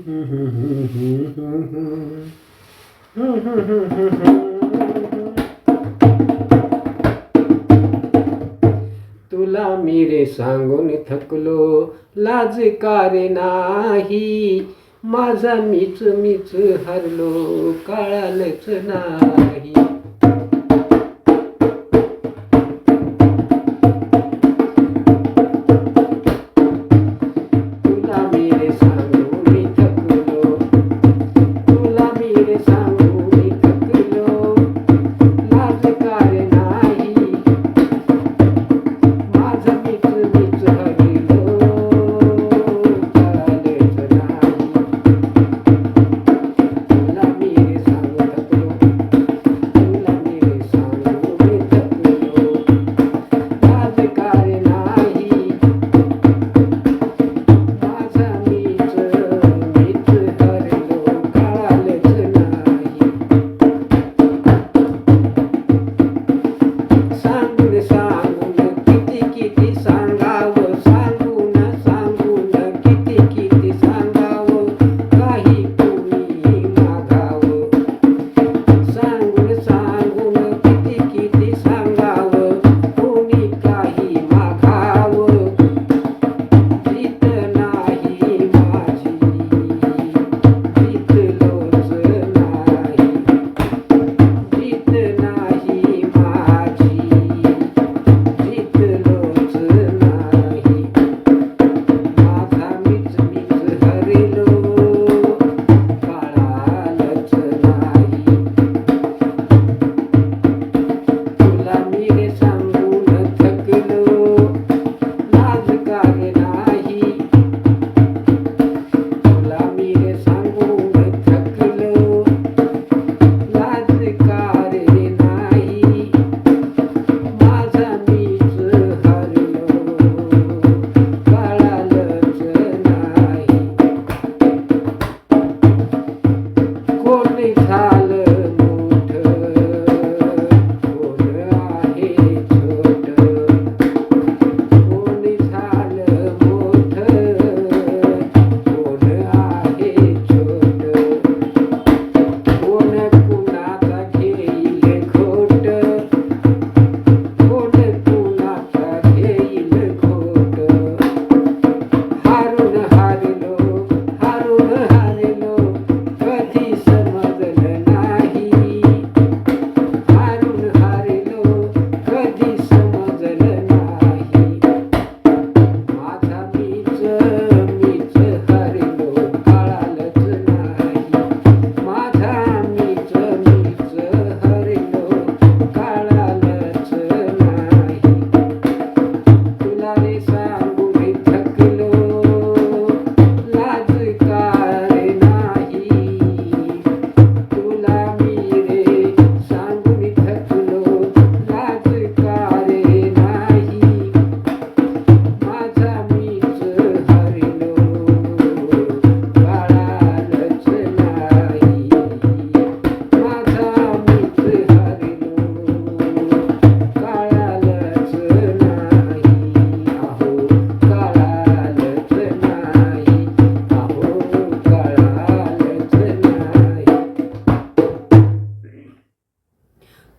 तुला मी रे सांगून थकलो लाज कारे नाही. माझा मीच मीच हरलो काळालच नाही.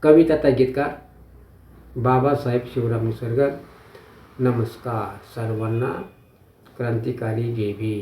कविता गीतकार बाबासाहेब शिवराम निसर्गर नमस्कार सर्वांना क्रांतिकारी जे बी